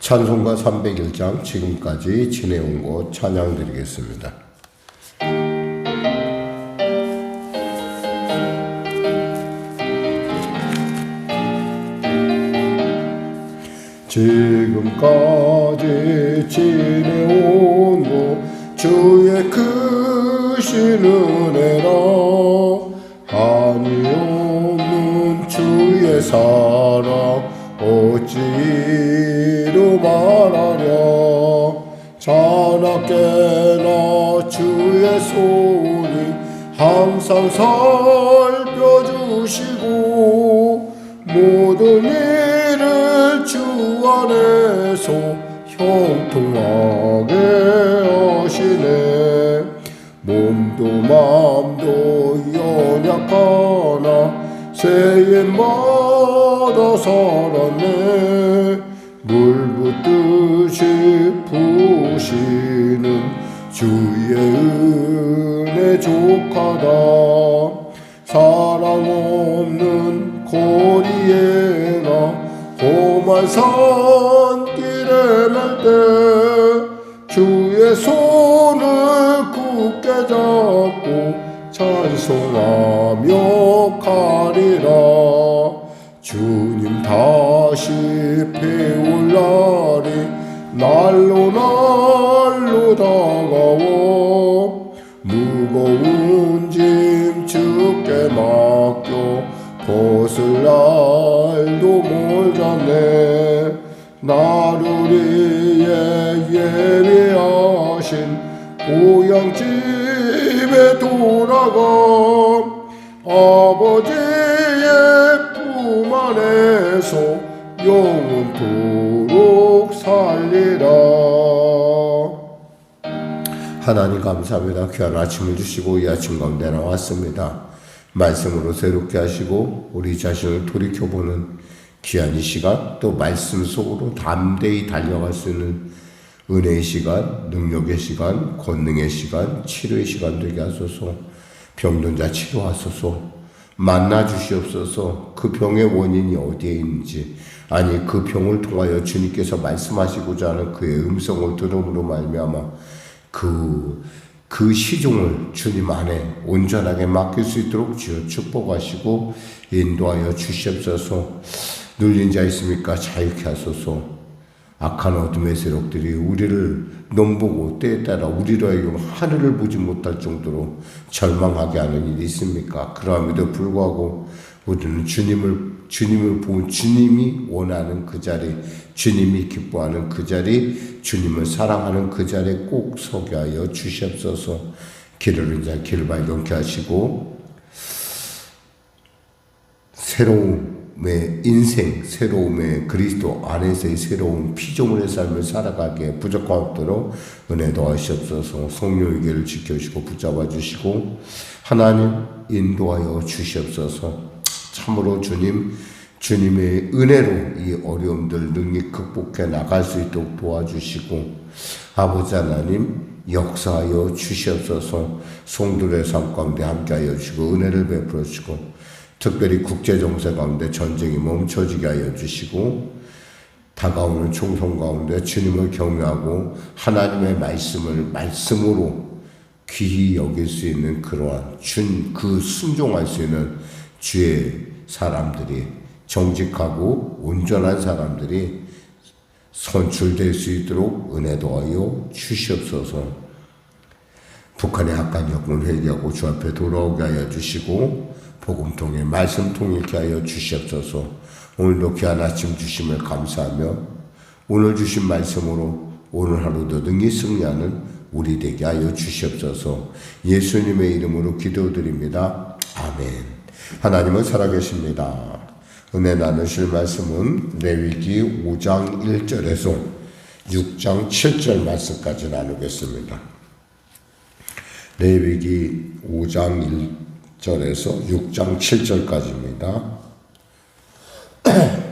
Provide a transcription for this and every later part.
찬송가 301장 지금까지 지내온 곳 찬양 드리겠습니다. 주의 손이 항상 살펴주시고 모든 일을 주 안에서 형통하게 하시네. 몸도 마음도 연약하나 새해마다 살았네. 물 붓듯이 부시는 주의 족하다. 사랑 없는 거리에 나 험한 산길에 날때 주의 손을 굳게 잡고 찬송하며 가리라. 주님 다시 배울 날이 날로 날로 다가워 무거운 짐 주께 맡겨. 벗을 날도 멀잖네. 나를 위해 예비하신 고향집에 돌아가 아버지의 품 안에서 영원토록 살리라 하나님 감사합니다. 귀한 아침을 주시고 이 아침 가운데 나왔습니다. 말씀으로 새롭게 하시고 우리 자신을 돌이켜보는 귀한 이 시간 또 말씀 속으로 담대히 달려갈 수 있는 은혜의 시간, 능력의 시간, 권능의 시간, 치료의 시간 되게 하소서 병든 자 치료하소서 만나 주시옵소서 그 병의 원인이 어디에 있는지 아니 그 병을 통하여 주님께서 말씀하시고자 하는 그의 음성을 들음으로 말미암아 그, 그 시종을 주님 안에 온전하게 맡길 수 있도록 주여 축복하시고 인도하여 주시옵소서 눌린 자 있습니까? 자유케 하소서 악한 어둠의 세력들이 우리를 넘보고 때에 따라 우리로 하여금 하늘을 보지 못할 정도로 절망하게 하는 일이 있습니까? 그러함에도 불구하고 우리는 주님을 주님을 본 주님이 원하는 그 자리, 주님이 기뻐하는 그 자리, 주님을 사랑하는 그 자리에 꼭 서게 하여 주시옵소서. 길을 이제 길 발견케 하시고 새로움의 인생, 새로움의 그리스도 안에서의 새로운 피조물의 삶을 살아가기에 부족함 없도록 은혜 더하시옵소서 성령의 길을 지켜주시고 붙잡아 주시고 하나님 인도하여 주시옵소서 참으로 주님 주님의 은혜로 이 어려움들 능히 극복해 나갈 수 있도록 도와주시고 아버지 하나님 역사하여 주시옵소서. 송들의 삶 가운데 함께하여 주시고 은혜를 베풀어 주시고 특별히 국제 정세 가운데 전쟁이 멈춰지게 하여 주시고 다가오는 총선 가운데 주님을 경외하고 하나님의 말씀을 말씀으로 귀히 여길 수 있는 그러한 준그 순종할 수 있는 주의 사람들이 정직하고 온전한 사람들이 선출될 수 있도록 은혜 도하여 주시옵소서. 북한의 악한 역을 회개하고 주 앞에 돌아오게 하여 주시고 복음 통해 말씀 통일케 하여 주시옵소서. 오늘도 귀한 아침 주심을 감사하며 오늘 주신 말씀으로 오늘 하루도 능히 승리하는 우리 되게 하여 주시옵소서. 예수님의 이름으로 기도드립니다. 아멘. 하나님은 살아계십니다. 은혜 나누실 말씀은 레위기 5장 1절에서 6장 7절 말씀까지 나누겠습니다. 레위기 5장 1절에서 6장 7절까지입니다.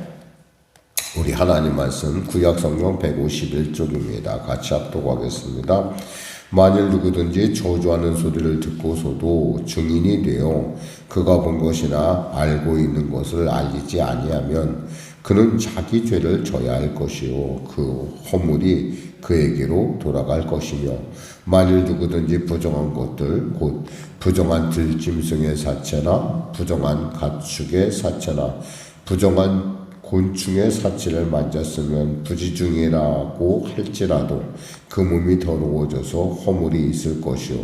우리 하나님 말씀 구약 성경 151쪽입니다. 같이 합독하겠습니다. 만일 누구든지 저주하는 소리를 듣고서도 증인이 되어 그가 본 것이나 알고 있는 것을 알리지 아니하면 그는 자기 죄를 져야 할 것이요. 그 허물이 그에게로 돌아갈 것이며 만일 누구든지 부정한 것들 곧 부정한 들짐승의 사체나 부정한 가축의 사체나 부정한 곤충의 사체를 만졌으면 부지중이라고 할지라도 그 몸이 더러워져서 허물이 있을 것이요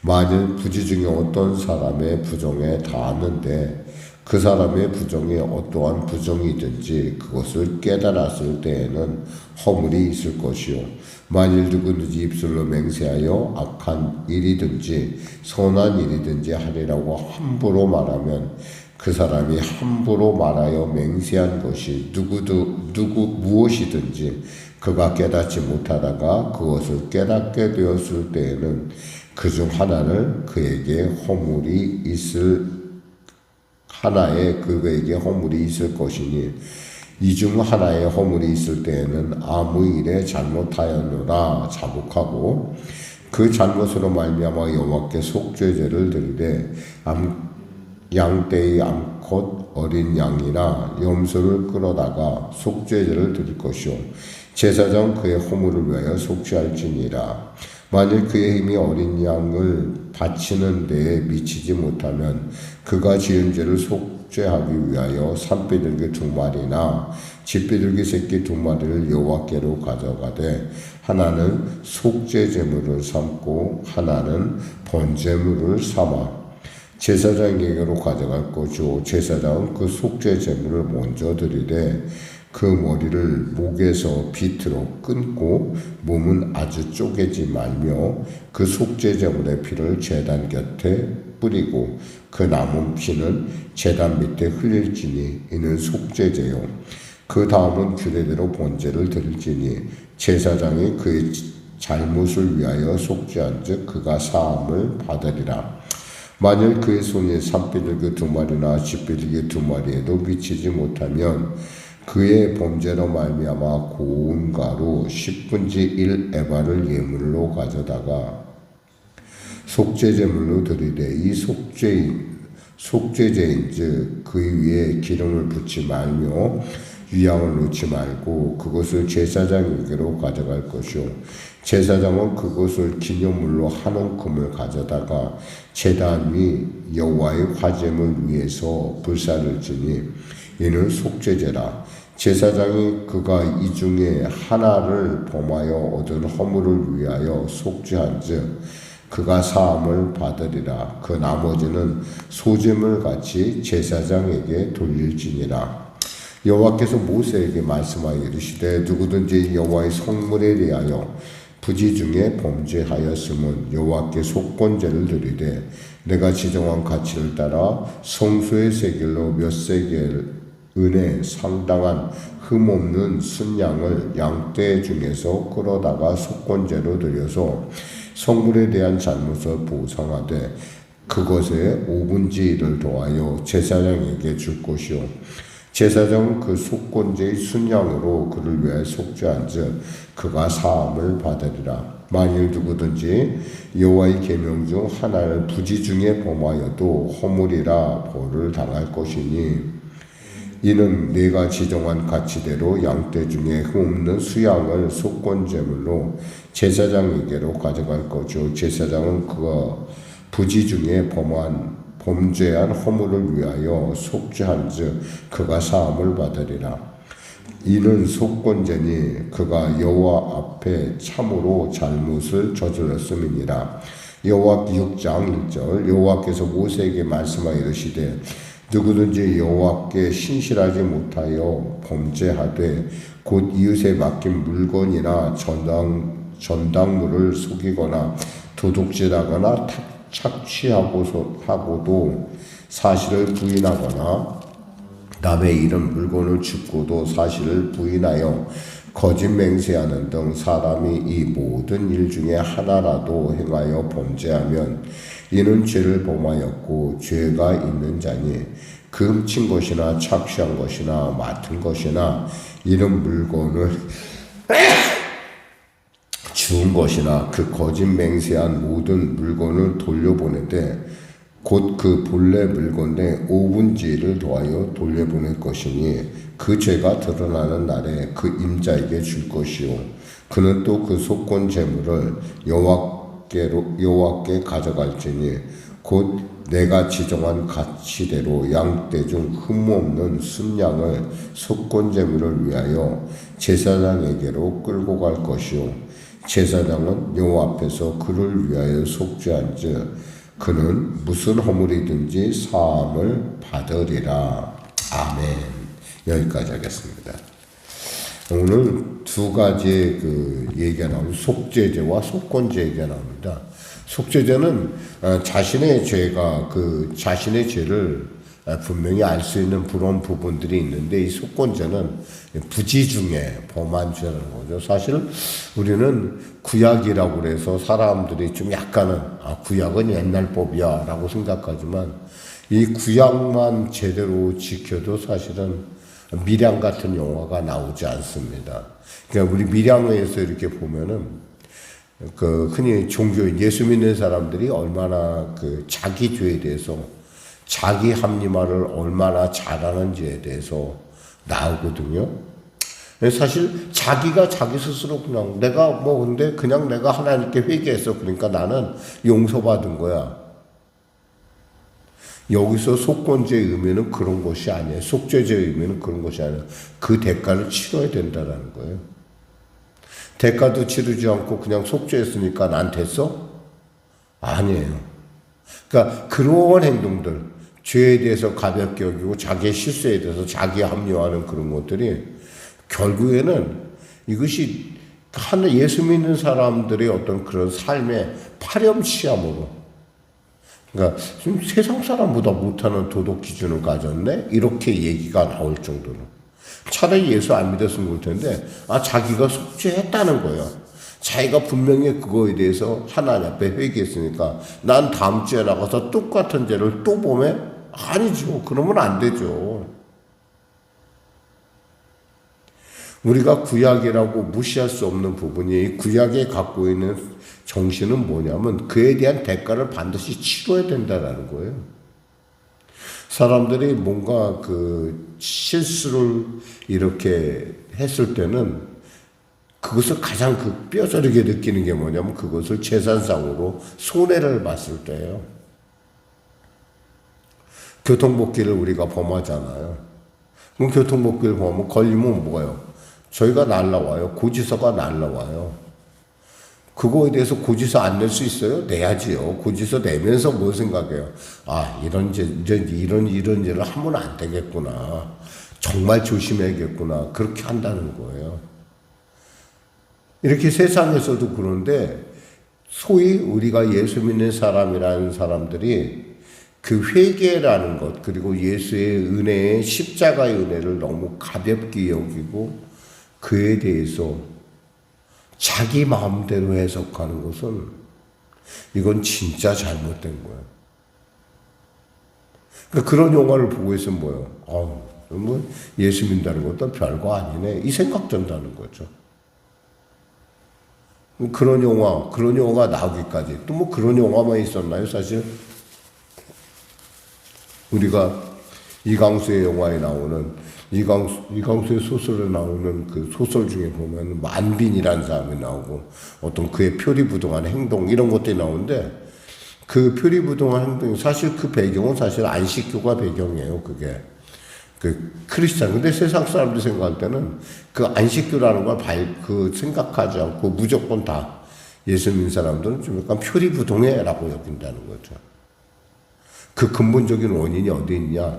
만일 부지중에 어떤 사람의 부정에 닿았는데 그 사람의 부정이 어떠한 부정이든지 그것을 깨달았을 때에는 허물이 있을 것이요 만일 누구든지 입술로 맹세하여 악한 일이든지 선한 일이든지 하리라고 함부로 말하면 그 사람이 함부로 말하여 맹세한 것이 누구도 누구 무엇이든지 그가 깨닫지 못하다가 그것을 깨닫게 되었을 때에는 그 중 하나를 그에게 허물이 있을 하나에 그에게 허물이 있을 것이니 이 중 하나에 허물이 있을 때에는 아무 일에 잘못하였노라 자복하고 그 잘못으로 말미암아 여호와께 속죄제를 드리되 암, 양떼의 암컷 어린 양이나 염소를 끌어다가 속죄제를 드릴 것이요 제사장 그의 허물을 위하여 속죄할지니라. 만일 그의 힘이 어린 양을 바치는 데에 미치지 못하면 그가 지은 죄를 속죄하기 위하여 산비둘기 두 마리나 집비둘기 새끼 두 마리를 여호와께로 가져가되 하나는 속죄 제물을 삼고 하나는 번제물을 삼아 제사장에게로 가져갈 것이요 제사장은 그 속죄 제물을 먼저 드리되 그 머리를 목에서 비트로 끊고 몸은 아주 쪼개지 말며 그 속죄 제물의 피를 제단 곁에 뿌리고 그 남은 피는 제단 밑에 흘릴지니 이는 속죄제요. 그 다음은 규례대로 번제를 드릴지니 제사장이 그의 잘못을 위하여 속죄한즉 그가 사함을 받으리라 만일 그의 손이 산비둘기 두 마리나 집비둘기 두 마리에도 미치지 못하면 그의 범죄로 말미암아 고운 가루 10분지 1 에바를 예물로 가져다가 속죄 제물로 드리되 이 속죄 속죄제인즉 그 위에 기름을 붓지 말며 유향을 넣지 말고 그것을 제사장에게로 가져갈 것이요 제사장은 그것을 기념물로 한 움큼을 가져다가 제단 위 여호와의 화제물 위에서 불사를 지니 이는 속죄제라. 제사장이 그가 이 중에 하나를 범하여 얻은 허물을 위하여 속죄한즉 그가 사함을 받으리라. 그 나머지는 소재물 같이 제사장에게 돌릴지니라 여호와께서 모세에게 말씀하여 이르시되 누구든지 여호와의 성물에 대하여 부지 중에 범죄하였음은 여호와께 속건제를 드리되 내가 지정한 가치를 따라 성소의 세겔로 몇 세겔 은에 상당한 흠없는 순양을 양떼 중에서 끌어다가 속건제로 드려서 성물에 대한 잘못을 보상하되 그것에 5분지 1을 더하여 제사장에게 줄 것이요 제사장은 그 속건제의 순양으로 그를 위해 속죄한즉 그가 사함을 받으리라 만일 누구든지 여호와의 계명 중 하나를 부지 중에 범하여도 허물이라 벌을 당할 것이니 이는 내가 지정한 가치대로 양떼 중에 흠없는 수양을 속건제물로 제사장에게로 가져갈 거죠. 제사장은 그가 부지 중에 범한 범죄한 허물을 위하여 속죄한즉 그가 사함을 받으리라. 이는 속건제니 그가 여호와 앞에 참으로 잘못을 저질렀음이니라. 여호와 6장 1절 여호와께서 모세에게 말씀하여 이르시되 누구든지 여호와께 신실하지 못하여 범죄하되 곧 이웃에 맡긴 물건이나 전당 전당물을 속이거나 도둑질하거나 착취하고서 하고도 사실을 부인하거나 남의 이름 물건을 줍고도 사실을 부인하여 거짓 맹세하는 등 사람이 이 모든 일 중에 하나라도 행하여 범죄하면 이는 죄를 범하였고 죄가 있는 자니 그 훔친 것이나 착취한 것이나 맡은 것이나 이런 물건을 주운 것이나 그 거짓 맹세한 모든 물건을 돌려보내되 곧 그 본래 물건의 5분지를 더하여 돌려보낼 것이니 그 죄가 드러나는 날에 그 임자에게 줄 것이요. 그는 또 그 속건 재물을 여호와께로 여호와께 가져갈지니 곧 내가 지정한 가치대로 양떼 중 흠없는 순양을 속건 재물을 위하여 제사장에게로 끌고 갈 것이요 제사장은 여호와 앞에서 그를 위하여 속죄한즉 그는 무슨 허물이든지 사함을 받으리라 아멘 여기까지 하겠습니다. 오늘 두 가지의 그 얘기가 나오고 속죄죄와 속건죄 얘기가 나옵니다. 속죄죄는 어, 자신의 죄가 그 자신의 죄를 어, 분명히 알 수 있는 그런 부분들이 있는데 이 속건죄는 부지 중에 범한 죄라는 거죠. 사실 우리는 구약이라고 그래서 사람들이 좀 약간은 아 구약은 옛날 법이야라고 생각하지만 이 구약만 제대로 지켜도 사실은 미량 같은 영화가 나오지 않습니다. 그러니까 우리 미량에서 이렇게 보면은 그 흔히 종교인 예수 믿는 사람들이 얼마나 그 자기 죄에 대해서 자기 합리화를 얼마나 잘하는지에 대해서 나오거든요. 사실 자기가 자기 스스로 그냥 내가 뭐 근데 그냥 내가 하나님께 회개했어 그러니까 나는 용서받은 거야. 여기서 속건죄의 의미는 그런 것이 아니에요. 속죄죄의 의미는 그런 것이 아니에요. 그 대가를 치러야 된다라는 거예요. 대가도 치르지 않고 그냥 속죄했으니까 난 됐어? 아니에요. 그러니까 그런 행동들, 죄에 대해서 가볍게 여기고 자기의 실수에 대해서 자기 합리화하는 그런 것들이 결국에는 이것이 하나 예수 믿는 사람들의 어떤 그런 삶의 파렴치함으로. 그러니까 좀 세상 사람보다 못하는 도덕 기준을 가졌네? 이렇게 얘기가 나올 정도로. 차라리 예수 안 믿었으면 좋을 텐데 아 자기가 속죄했다는 거예요. 자기가 분명히 그거에 대해서 하나님 앞에 회개했으니까 난 다음 주에 나가서 똑같은 죄를 또 보면 아니죠. 그러면 안 되죠. 우리가 구약이라고 무시할 수 없는 부분이 구약에 갖고 있는 정신은 뭐냐면 그에 대한 대가를 반드시 치러야 된다라는 거예요. 사람들이 뭔가 그 실수를 이렇게 했을 때는 그것을 가장 그 뼈저리게 느끼는 게 뭐냐면 그것을 재산상으로 손해를 봤을 때예요. 교통복귀를 우리가 범하잖아요. 그럼 교통복귀를 범하면 걸리면 뭐예요? 저희가 날라와요. 고지서가 날라와요. 그거에 대해서 고지서 안 낼 수 있어요? 내야지요. 고지서 내면서 뭐 생각해요? 아, 이런 죄, 이런, 이런, 죄를 하면 안 되겠구나. 정말 조심해야겠구나. 그렇게 한다는 거예요. 이렇게 세상에서도 그런데 소위 우리가 예수 믿는 사람이라는 사람들이 그 회개라는 것, 그리고 예수의 은혜의 십자가의 은혜를 너무 가볍게 여기고 그에 대해서 자기 마음대로 해석하는 것은 이건 진짜 잘못된 거야. 그러니까 그런 영화를 보고 있으면 뭐예요? 어, 뭐 예수 믿는다는 것도 별거 아니네. 이 생각 든다는 거죠. 그런 영화, 그런 영화가 나오기까지. 또 뭐 그런 영화만 있었나요, 사실? 우리가 이강수의 영화에 나오는 이강수, 이강수의 소설에 나오는 그 소설 중에 보면 만빈이라는 사람이 나오고 어떤 그의 표리부동한 행동 이런 것들이 나오는데 그 표리부동한 행동 사실 그 배경은 사실 안식교가 배경이에요 그게 그 크리스찬 근데 세상 사람들이 생각할 때는 그 안식교라는 걸그 생각하지 않고 무조건 다 예수 믿는 사람들은 좀 약간 표리부동해라고 여긴다는 거죠. 그 근본적인 원인이 어디 있냐?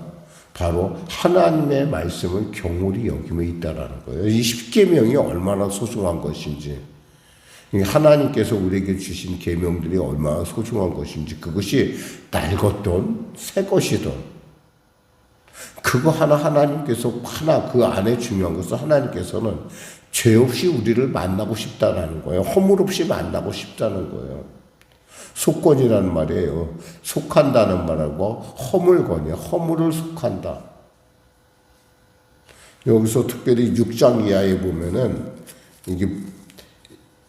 바로 하나님의 말씀을 경홀히 여김에 있다라는 거예요. 이 십계명이 얼마나 소중한 것인지, 하나님께서 우리에게 주신 계명들이 얼마나 소중한 것인지, 그것이 낡었던 새 것이든 그거 하나 하나님께서 하나 그 안에 중요한 것은 하나님께서는 죄 없이 우리를 만나고 싶다라는 거예요. 허물 없이 만나고 싶다는 거예요. 속건이라는 말이에요. 속한다는 말하고 허물건이에요. 허물을 속한다. 여기서 특별히 6장 이하에 보면은 이게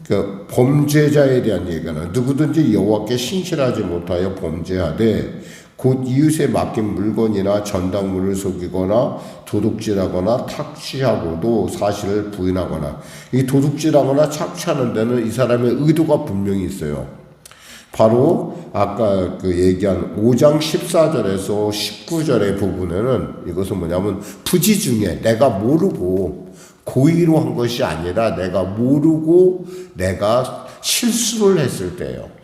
그 범죄자에 대한 얘기가 나 누구든지 여호와께 신실하지 못하여 범죄하되 곧 이웃에 맡긴 물건이나 전당물을 속이거나 도둑질하거나 탁취하고도 사실을 부인하거나 이 도둑질하거나 착취하는 데는 이 사람의 의도가 분명히 있어요. 바로 아까 그 얘기한 5장 14절에서 19절의 부분에는 이것은 뭐냐면 부지 중에 내가 모르고 고의로 한 것이 아니라 내가 모르고 내가 실수를 했을 때예요.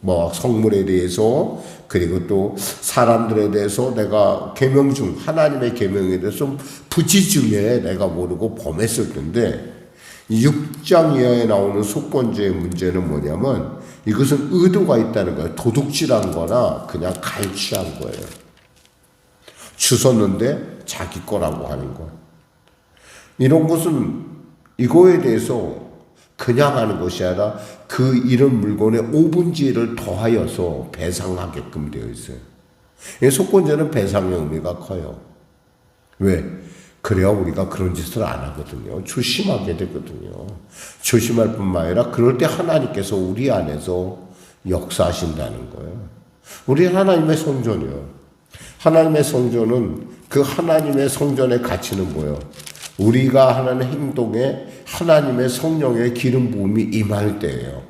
뭐 성물에 대해서 그리고 또 사람들에 대해서 내가 계명 중 하나님의 계명에 대해서 부지 중에 내가 모르고 범했을 텐데 6장 이하에 나오는 속건제의 문제는 뭐냐면 이것은 의도가 있다는 거예요. 도둑질한 거나 그냥 갈취한 거예요. 주웠는데 자기 거라고 하는 거. 이런 것은 이거에 대해서 그냥 하는 것이 아니라 그 이런 물건에 5분지를 더하여서 배상하게끔 되어 있어요. 이 속건제는 배상의 의미가 커요. 왜? 그래야 우리가 그런 짓을 안 하거든요. 조심하게 되거든요. 조심할 뿐만 아니라 그럴 때 하나님께서 우리 안에서 역사하신다는 거예요. 우리 하나님의 성전이요. 하나님의 성전은 그 하나님의 성전의 가치는 뭐예요? 우리가 하는 행동에 하나님의 성령의 기름 부음이 임할 때예요.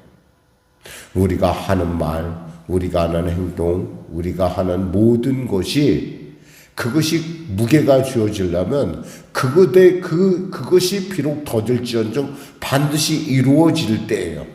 우리가 하는 말, 우리가 하는 행동, 우리가 하는 모든 것이 그것이 무게가 주어지려면 그것에 그 그것이 비록 더딜지언정 반드시 이루어질 때예요.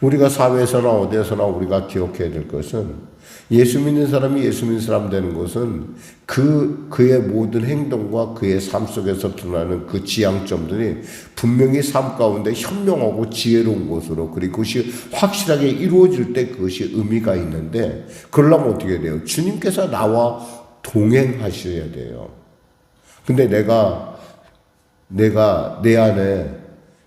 우리가 사회에서나 어디에서나 우리가 기억해야 될 것은 예수 믿는 사람이 예수 믿는 사람 되는 것은 그, 그의 모든 행동과 그의 삶 속에서 드러나는 그 지향점들이 분명히 삶 가운데 현명하고 지혜로운 것으로 그리고 그것이 확실하게 이루어질 때 그것이 의미가 있는데 그러려면 어떻게 돼요? 주님께서 나와 동행하셔야 돼요. 근데 내가, 내가 내 안에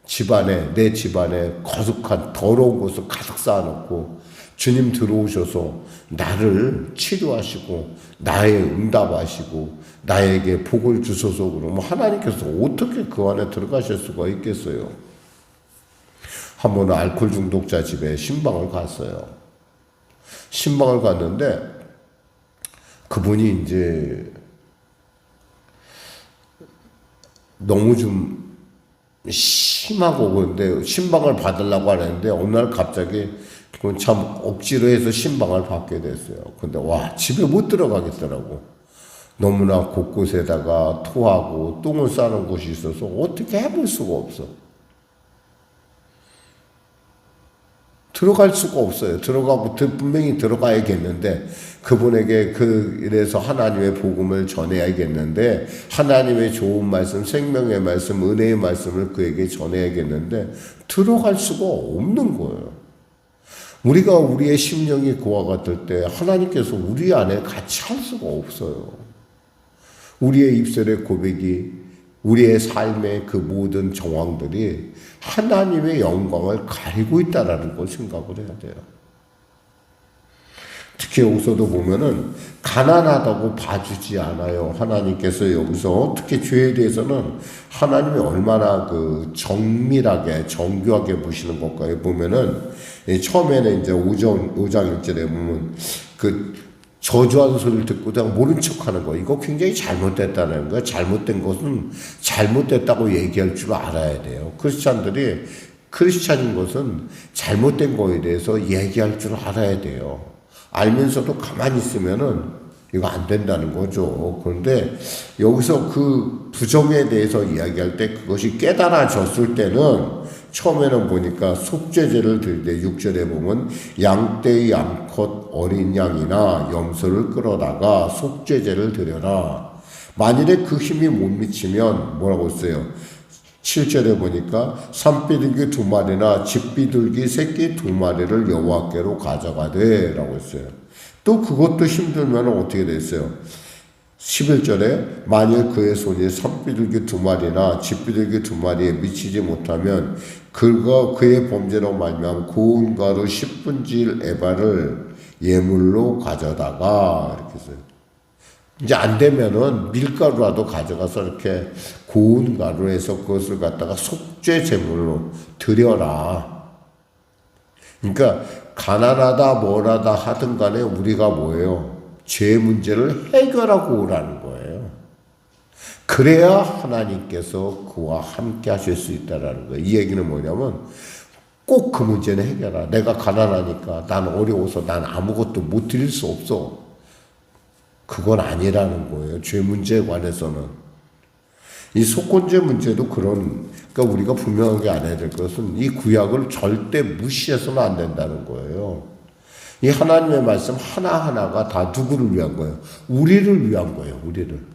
집 안에, 내 집 안에 거룩한 더러운 것을 가득 쌓아놓고 주님 들어오셔서 나를 치료하시고 나의 응답하시고 나에게 복을 주소서 그러면 하나님께서 어떻게 그 안에 들어가실 수가 있겠어요? 한 번은 알코올 중독자 집에 신방을 갔어요. 신방을 갔는데 그분이 이제 너무 좀 심하고 그런데 신방을 받으려고 하는데 어느 날 갑자기 참 억지로 해서 신방을 받게 됐어요. 근데 와 집에 못 들어가겠더라고. 너무나 곳곳에다가 토하고 똥을 싸는 곳이 있어서 어떻게 해볼 수가 없어. 들어갈 수가 없어요. 들어가고 분명히 들어가야겠는데 그분에게 그 이래서 하나님의 복음을 전해야겠는데 하나님의 좋은 말씀, 생명의 말씀, 은혜의 말씀을 그에게 전해야겠는데 들어갈 수가 없는 거예요. 우리가 우리의 심령이 그와 같을 때 하나님께서 우리 안에 같이 할 수가 없어요. 우리의 입술의 고백이 우리의 삶의 그 모든 정황들이 하나님의 영광을 가리고 있다라는 걸 생각을 해야 돼요. 특히 여기서도 보면은 가난하다고 봐주지 않아요. 하나님께서 여기서 특히 죄에 대해서는 하나님이 얼마나 그 정밀하게 정교하게 보시는 것까지 보면은 처음에는 이제 5장 5장 1절에 보면 그 저주하는 소리를 듣고 그냥 모른 척 하는 거. 이거 굉장히 잘못됐다는 거야. 잘못된 것은 잘못됐다고 얘기할 줄 알아야 돼요. 크리스찬들이 크리스찬인 것은 잘못된 거에 대해서 얘기할 줄 알아야 돼요. 알면서도 가만히 있으면은 이거 안 된다는 거죠. 그런데 여기서 그 부정에 대해서 이야기할 때 그것이 깨달아졌을 때는 처음에는 보니까 속죄제를 드릴 때 6절에 보면 양떼의 양컷 어린 양이나 염소를 끌어다가 속죄제를 드려라. 만일에 그 힘이 못 미치면 뭐라고 했어요? 7절에 보니까 산비둘기 두 마리나 집비둘기 새끼 두 마리를 여호와께로 가져가되 라고 했어요. 또 그것도 힘들면 어떻게 됐어요? 11절에 만일 그의 손이 산비둘기 두 마리나 집비둘기 두 마리에 미치지 못하면 그가 그의 범죄로 말미암 고운 가루 10분질 에바를 예물로 가져다가 이렇게 써요. 이제 안 되면은 밀가루라도 가져가서 이렇게 고운 가루에서 그것을 갖다가 속죄 제물로 드려라. 그러니까 가난하다 뭐라다 하든 간에 우리가 뭐예요? 죄 문제를 해결하고 오라는 거예요. 그래야 하나님께서 그와 함께 하실 수 있다라는 거예요. 이 얘기는 뭐냐면 꼭 그 문제는 해결하. 내가 가난하니까 난 어려워서 난 아무것도 못 드릴 수 없어. 그건 아니라는 거예요. 죄 문제에 관해서는. 이 속건죄 문제도 그런, 그러니까 우리가 분명하게 알아야 될 것은 이 구약을 절대 무시해서는 안 된다는 거예요. 이 하나님의 말씀 하나하나가 다 누구를 위한 거예요? 우리를 위한 거예요, 우리를.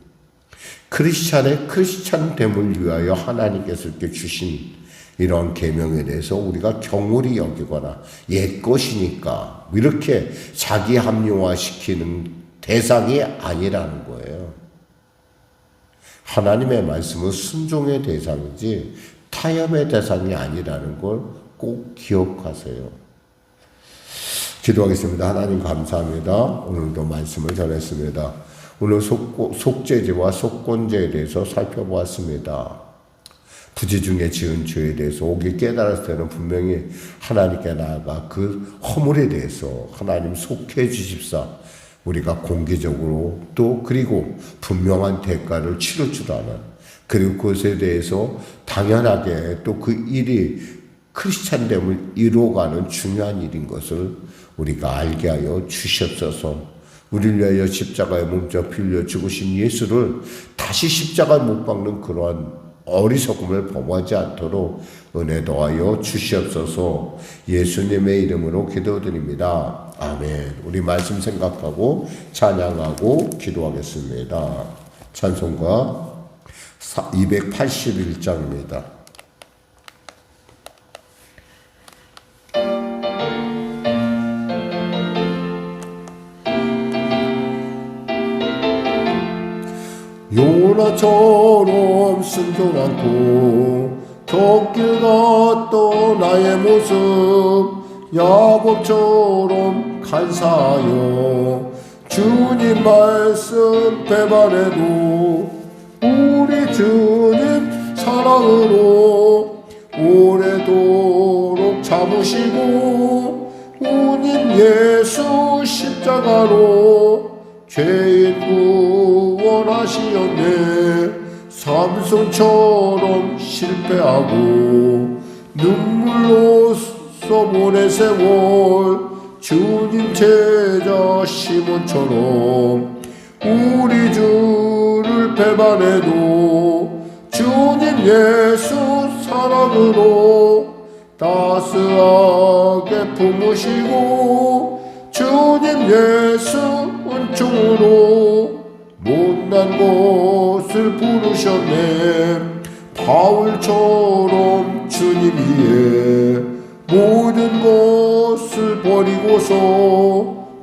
크리스찬의 크리스찬 됨을 위하여 하나님께서 이렇게 주신 이런 계명에 대해서 우리가 경홀히 여기거나 옛 것이니까 이렇게 자기 합리화시키는 대상이 아니라는 거예요. 하나님의 말씀은 순종의 대상이지 타협의 대상이 아니라는 걸 꼭 기억하세요. 기도하겠습니다. 하나님 감사합니다. 오늘도 말씀을 전했습니다. 오늘 속, 속죄제와 속건제에 대해서 살펴보았습니다. 부지 중에 지은 죄에 대해서 오기 깨달았을 때는 분명히 하나님께 나아가 그 허물에 대해서 하나님 속해 주십사. 우리가 공개적으로 또 그리고 분명한 대가를 치를 줄 아는 그리고 그것에 대해서 당연하게 또 그 일이 크리스찬됨을 이루어가는 중요한 일인 것을 우리가 알게 하여 주시옵소서. 우리를 위하여 십자가에 몸져 빌려 죽으신 예수를 다시 십자가에 못 박는 그러한 어리석음을 범하지 않도록 은혜 더하여 주시옵소서 예수님의 이름으로 기도드립니다. 아멘. 우리 말씀 생각하고 찬양하고 기도하겠습니다. 찬송가 281장입니다. 요나처럼 순종하고 덕길 갔던 나의 모습 야곱처럼 간사하여 주님 말씀 배반해도 우리 주님 사랑으로 오래도록 참으시고 우님 예수 십자가로 삼손처럼 실패하고 눈물로 써보내 세월 주님 제자 시몬처럼 우리 주를 배반해도 주님 예수 사랑으로 따스하게 품으시고 주님 예수 은총으로 못난 곳 을 부르셨네. 바울처럼 주님 위에 모든 것을 버리고서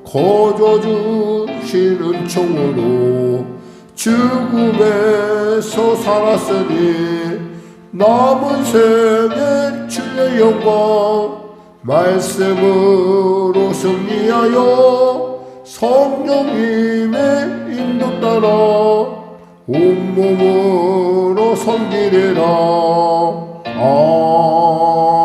거저 주신 은총으로 죽음에서 살았으니 남은 생에 주의 영광 말씀으로 승리하여 성령님의 인도 따라 온몸으로 섬기리라. 아멘